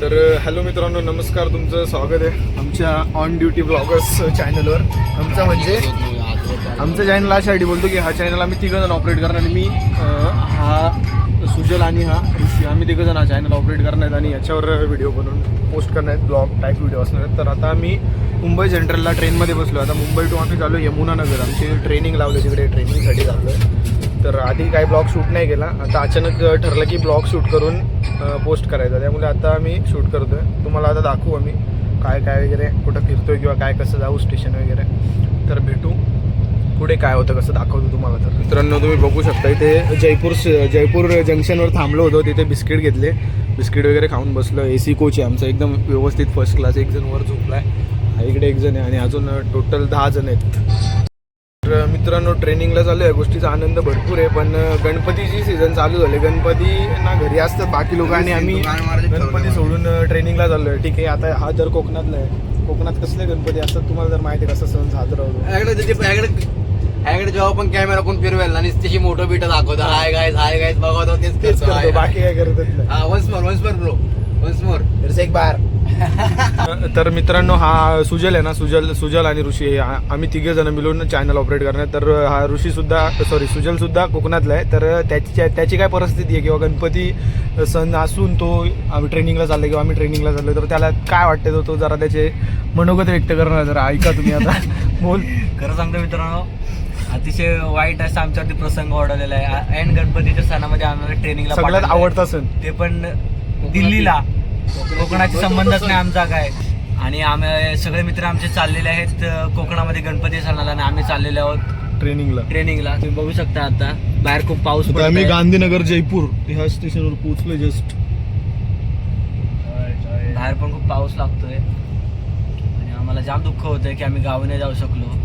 तर हॅलो मित्रांनो नमस्कार तुमचं स्वागत आहे आमच्या ऑन ड्युटी ब्लॉगर्स चॅनलवर आमचा म्हणजे आमचं चॅनल अशासाठी बोलतो की हा चॅनल आम्ही तिघं जण ऑपरेट करणार आणि मी अं, हा सुजल आणि हा ऋषी. आम्ही तिघं जण हा चॅनल ऑपरेट करणार आहेत आणि याच्यावर व्हिडिओ बनवून पोस्ट करणार आहेत ब्लॉग टाईप व्हिडिओ असणार आहेत. तर आता आम्ही मुंबई सेंट्रलला ट्रेनमध्ये बसलो आता मुंबई टू आम्ही चालू यमुनानगर. आमची ट्रेनिंग लावली तिकडे ट्रेनिंगसाठी चाललो तर आधी काही ब्लॉग शूट नाही केला. आता अचानक ठरलं की ब्लॉग शूट करून पोस्ट करायचा. त्यामुळे आता आम्ही शूट करतोय. तुम्हाला आता दाखवू आम्ही काय काय वगैरे कुठं फिरतोय किंवा काय कसं जाऊ स्टेशन वगैरे. तर भेटू. पुढे काय होतं कसं दाखवतो तुम्हाला तर. मित्रांनो तुम्ही बघू शकता इथे जयपूर जयपूर जंक्शनवर थांबलो होतो. तिथे बिस्किट घेतले. बिस्किट वगैरे खाऊन बसलो. ए सी कोच आहे आमचं. एकदम व्यवस्थित फर्स्ट क्लास एक जण वर झोपला आहे इकडे एक जण आहे आणि अजून टोटल दहा जण आहेत. तर मित्रांनो ट्रेनिंगला चालू आहे. गोष्टीचा आनंद भरपूर आहे पण गणपतीची सीझन चालू झाले. गणपती ना घरी असतात बाकी लोक आणि आम्ही गणपती सोडून ट्रेनिंगला चाललोय. ठीक आहे आता हा जर कोकणातला आहे. कोकणात कसले गणपती असतात तुम्हाला जर माहिती आहे कसा सण साजरा होतो? याकडे त्याचे- याकडे याकडे जेव्हा पण कॅमेरा कोण फिरवेल आणि त्याची मोठं बिट दाखवतो हाय गायज हाय गायज बघतो तेच तेच करतो. करतो बाकी काय हा once more once more bro once more एक बार तर मित्रांनो हा सुजल आहे ना सुजल सुजल आणि ऋषी हे आम्ही तिघे जण मिळून चॅनल ऑपरेट करणार. तर हा ऋषी सुद्धा सॉरी सुजल सुद्धा कोकणातला आहे. तर त्याची त्याची काय परिस्थिती आहे किंवा गणपती सण असून तो आम्ही ट्रेनिंगला चाललो किंवा आम्ही ट्रेनिंगला चाललो तर त्याला काय वाटते तो तो जरा त्याचे मनोगत व्यक्त करणार जरा. ऐका तुम्ही आता. बोल. खरं सांगतो मित्रांनो अतिशय वाईट असा आमच्यावरती प्रसंग ओढवलेला आहे. ऐन गणपतीच्या सणामध्ये आम्हाला ट्रेनिंगला सगळ्यात. आवडता सण. ते पण दिल्लीला. कोकणाची संबंधच नाही आमचा काय. आणि आम्ही सगळे मित्र आमचे चाललेले आहेत कोकणामध्ये गणपती सणाला आणि आम्ही चाललेले आहोत. ट्रेनिंगला. ट्रेनिंगला. तुम्ही बघू शकता आता. बाहेर खूप पाऊस आता आम्ही पडतोय. गांधीनगर जयपूर ह्या स्टेशनवर पोहोचलो जस्ट बाहेर पण खूप पाऊस लागतोय. आणि आम्हाला जाम दुःख होतंय की आम्ही गावी नाही जाऊ शकलो.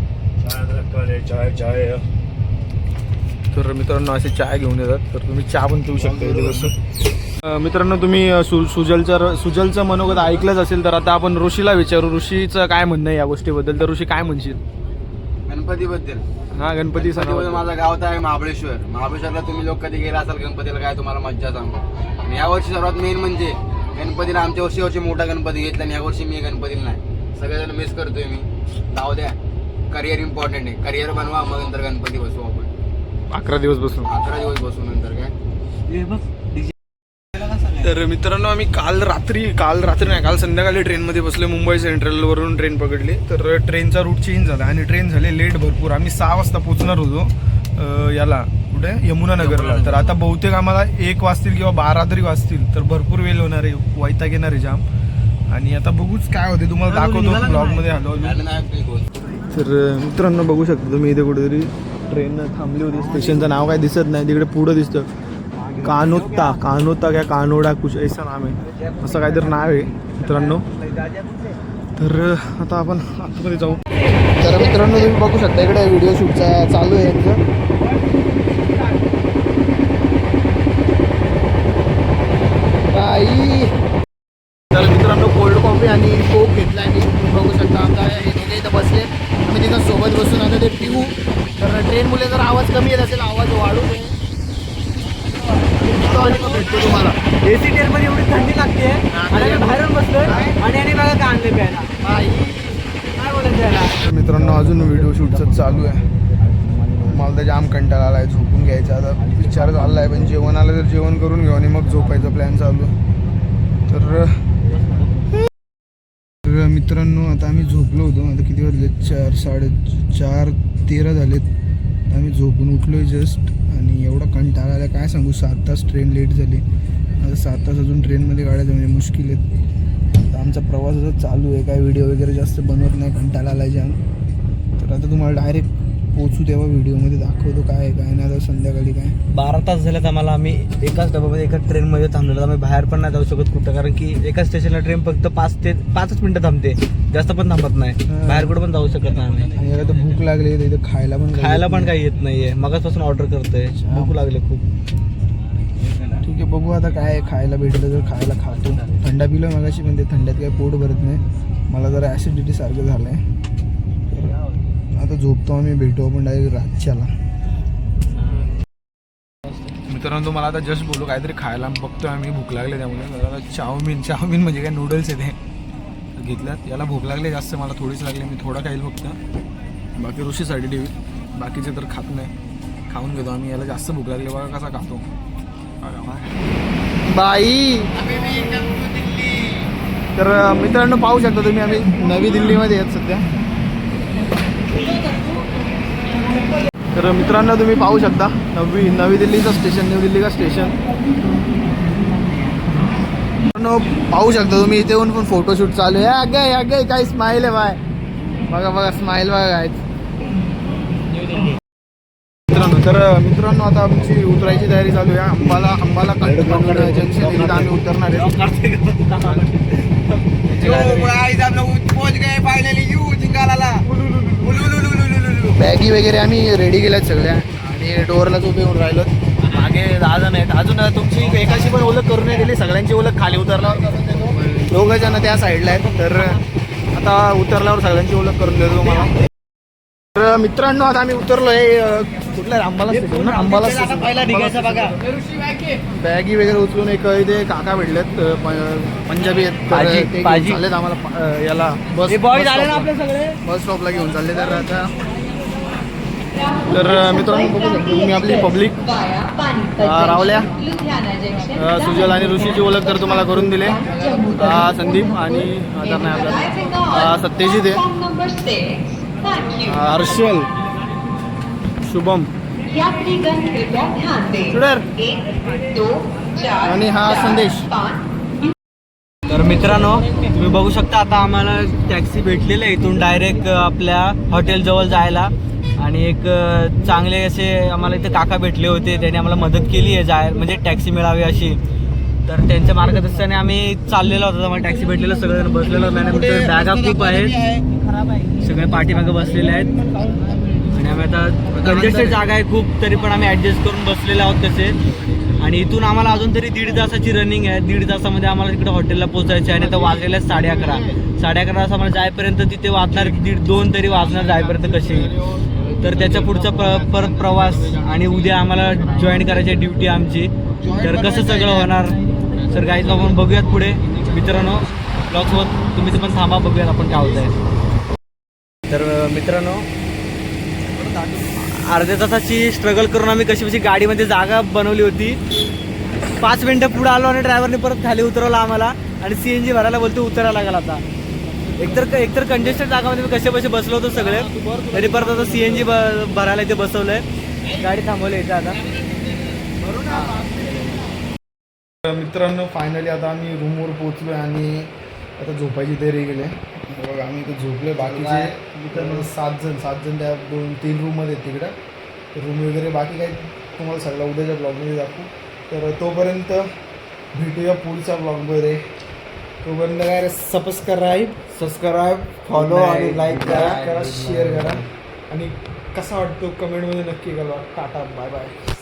तर मित्रांनो असे चाय घेऊन येतात. तर तुम्ही चहा पण पिऊ शकता इथे कसं अं, मित्रांनो तुम्ही सु सुजलचं सुजलचं मनोगत ऐकलंच असेल तर आता आपण ऋषीला विचारू. ऋषीचं काय म्हणणं आहे या गोष्टीबद्दल? तर ऋषी काय म्हणशील? गणपती बद्दल हा गणपती गणपतीबद्दल माझं गाव तर आहे महाबळेश्वर. महाबळेश्वरला तुम्ही लोक कधी गेला असाल गणपतीला काय तुम्हाला मज्जा सांगू. आणि या वर्षी सर्वात मेन म्हणजे गणपतीला आमच्या वर्षी वर्षी मोठा गणपती घेतला आणि या वर्षी मी गणपतीला नाही. सगळेजण मिस करतोय मी. जाऊ द्या. करिअर इम्पॉर्टंट आहे. करिअर बनवा मग नंतर गणपती बसू आपण. अकरा दिवस बसून. अकरा दिवस बसू नंतर काय? तर मित्रांनो आम्ही काल रात्री काल रात्री नाही काल संध्याकाळी ट्रेनमध्ये बसले मुंबई सेंट्रलवरून ट्रेन पकडली. तर ट्रेनचा रूट चेंज झाला आणि ट्रेन झाले लेट भरपूर. आम्ही सहा वाजता पोहोचणार होतो याला कुठे? यमुनानगरला तर आता बहुतेक आम्हाला एक वाजतील किंवा बारा तरी वाजतील. तर भरपूर वेळ होणार आहे वैताग येणार आहे जाम. आणि आता बघूच काय होते तुम्हाला दाखवतो ब्लॉगमध्ये गोष्ट तर मित्रांनो बघू शकता तुम्ही इथे कुठेतरी ट्रेन थांबली होती. स्टेशनचं नाव काय दिसत नाही तिकडे पुढं दिसतं. कानोत्ता कानोत्ता काय कानोडा कुछ ऐसा नाव आहे असं काहीतरी नाव आहे मित्रांनो. तर आता आपण आतमध्ये जाऊ. तर मित्रांनो तुम्ही बघू शकता इकडे व्हिडिओ शूटचा चालू आहे यांचं बाई तर मित्रांनो कोल्ड कॉफी आणि कोक घेतला आणि तुम्ही बघू शकता आमचा हे दोघे इथं बसले आम्ही तिथं सोबत बसून आता ते पिऊ तर ट्रेनमुळे जर आवाज कमी येत असेल आवाज वाढू नये पितो आणि भेटतो तुम्हाला? एसी टेअरमध्ये एवढी थंडी लागते. आणि बाहेरून बसलोय. आणि यांनी बघा का आणले प्यायला. बाई काय बोलायचं याला? मित्रांनो अजून व्हिडिओ शूटचं चालू आहे. मला तर जाम कंटाळा आला आहे झोपून घ्यायचा आता विचार चालला आहे पण जेवण आलं तर जेवण करून घेऊ आणि मग झोपायचा प्लॅन चालू आहे. तर तर मित्रांनो आता आम्ही झोपलो होतो. आता किती वाजले? चार साडे चार तेरा झालेत. आम्ही झोपून उठलो आहे जस्ट आणि एवढा कंटाळा आला. काय सांगू सात तास ट्रेन लेट झाली. आता सात तास अजून ट्रेनमध्ये गाड्या म्हणजे मुश्किल आहेत आता आमचा प्रवास असा चालू आहे. काय व्हिडिओ वगैरे जास्त बनवत नाही कंटाळा आला जाम तर आता तुम्हाला डायरेक्ट पोचू तेव्हा व्हिडिओमध्ये दाखवतो काय काय नाही आता संध्याकाळी काय. बारा तास झालेत आम्हाला आम्ही एकाच डब्यामध्ये एकाच ट्रेनमध्ये थांबलेलो आम्ही बाहेर पण नाही जाऊ शकत कुठं कारण की एका स्टेशनला ट्रेन फक्त पाच ते पाचच मिनिटं थांबते. जास्त पण थांबत नाही. बाहेर कुठं पण जाऊ शकत नाही आम्ही. आणि तर भूक लागली तर इथं खायला पण काही खायला पण. काही येत नाहीये. मगाचपासून ऑर्डर करतोय. भूक लागले खूप. ठीक आहे बघू आता काय खायला भेटलं तर खायला खातो. थंडा पिलो मगाशी पण ते थंड्यात काही पोट भरत नाही. मला जरा ॲसिडिटी सारखं झालं आहे आता झोपतो आम्ही भेटू आपण डायरेक्ट रातच्याला. मित्रांनो मला आता जस्ट बोलू काहीतरी खायला बघतोय आम्ही भूक लागले त्यामुळे. आता चाऊमिन चाऊमिन म्हणजे काय नूडल्स आहे ते. घेतल्यात. याला भूक लागली जास्त मला थोडीच लागली मी थोडा खाईल फक्त. बाकी ऋषीसाठी ठेवी. बाकीचे तर खात नाही. खाऊन घेतो आम्ही याला जास्त भूक लागली बघा कसा खातो. बाई! तर मित्रांनो पाहू शकता तुम्ही आम्ही नवी दिल्लीमध्ये आहेत सध्या. तर मित्रांनो तुम्ही पाहू शकता नवी नवी दिल्लीचं स्टेशन नवी दिल्ली का स्टेशन पाहू शकता तुम्ही इथे येऊन पण फोटोशूट चालू आहे. अगे अगे काय स्माईल आहे बाय. बघा बघा स्माईल बघा काय मित्रांनो तर मित्रांनो आता आमची उतरायची तयारी चालू आहे. अंबाला अंबाला जंक्शन इथं आम्ही उतरणार आहे पहुंच गए फायनली यू जिंगालाला बॅगी वगैरे आम्ही रेडी केल्यात सगळ्या. आणि डोअरलाच उभे होऊन राहिलो. मागे दहा जण आहेत. अजून तुमची एकाशी पण ओळख करून नाही दिली सगळ्यांची ओळख खाली उतरल्यावर दोघं जण त्या साईडला आहेत. तर आता उतरल्यावर सगळ्यांची ओळख करून देतो तुम्हाला. तर मित्रांनो आता आम्ही उतरलोय अं, कुठल्या? निघायचा बघा. बॅगी वगैरे उचलून एक इथे काका भेटलेत पंजाबी आहेत. आम्हाला याला बस बस स्टॉपला घेऊन चालले. तर आता तर मित्रांनो बघू शकतो तुम्ही आपली पब्लिक रावल्या सुजल आणि ऋषीची ओळख तर तुम्हाला करून दिले. संदीप आणि अ, नाही आपल्याला सत्यजित आहे. हर्षल शुभम. आणि हा संदेश. तर मित्रांनो तुम्ही बघू शकता आता आम्हाला टॅक्सी भेटलेली आहे. इथून डायरेक्ट आपल्या हॉटेलजवळ जायला. आणि एक चांगले असे आम्हाला इथे काका भेटले होते. त्यांनी आम्हाला मदत केली आहे जाय म्हणजे टॅक्सी मिळावी अशी. तर त्यांच्या मार्गदर्शनाने आम्ही चाललेलो होतो आम्हाला टॅक्सी भेटलेलं सगळेजण बसलेलो. मॅडम बॅगा खूप आहेत. सगळे पाठीमागे बसलेले आहेत. आणि आम्ही आता कंजेस्टेड जागा आहे खूप तरी पण आम्ही ॲडजस्ट करून बसलेले आहोत तसे. आणि इथून आम्हाला अजून तरी दीड तासाची रनिंग आहे. दीड तासामध्ये आम्हाला तिकडे हॉटेलला पोहोचायचं आहे. आणि आता वाजलेले आहेत साडे अकरा. साडे अकरा तास आम्हाला जायपर्यंत तिथे वाजणार दीड दोन तरी वाजणार जायपर्यंत कसे तर त्याच्या पुढचा परत प्रवास आणि उद्या आम्हाला जॉईन करायची ड्युटी आमची. तर कसं सगळं होणार? सर गाईज आपण बघूयात पुढे. मित्रांनो ब्लॉगसोबत तुम्ही पण थांबा बघूयात आपण काय होत आहे तर मित्रांनो अर्ध्या तासाची स्ट्रगल करून आम्ही कशी कशी गाडीमध्ये जागा बनवली होती. पाच मिनटं पुढे आलो आणि ड्रायव्हरने परत खाली उतरवलं आम्हाला. आणि सी एन जी भरायला बोलतो उतरायला लागला आता. एकतर एकतर कंजेस्टेड जागामध्ये मी कसे बसे बसलो होतो सगळे. तरी परत आता सी एन जी भरायला इथे बसवलंय. गाडी थांबवली इथे आता. मित्रांनो फायनली आता आम्ही रूमवर पोहोचलो आणि आता झोपायची तयारी केली आहे बघा आम्ही इथे झोपले बाकीचे मित्रांनो सात जण सात जण त्या दोन तीन रूममध्ये आहेत तिकडं. रूम वगैरे बाकी काही तुम्हाला सगळं उद्याच्या ब्लॉगमध्ये दाखवू. तर तोपर्यंत भेटूया पुढच्या ब्लॉगमध्ये तोपर्यंत काय सबस्क्राईब सबस्क्राईब फॉलो आणि लाईक करा करा शेअर करा. आणि कसा वाटतो कमेंटमध्ये नक्की करा टाटा बाय बाय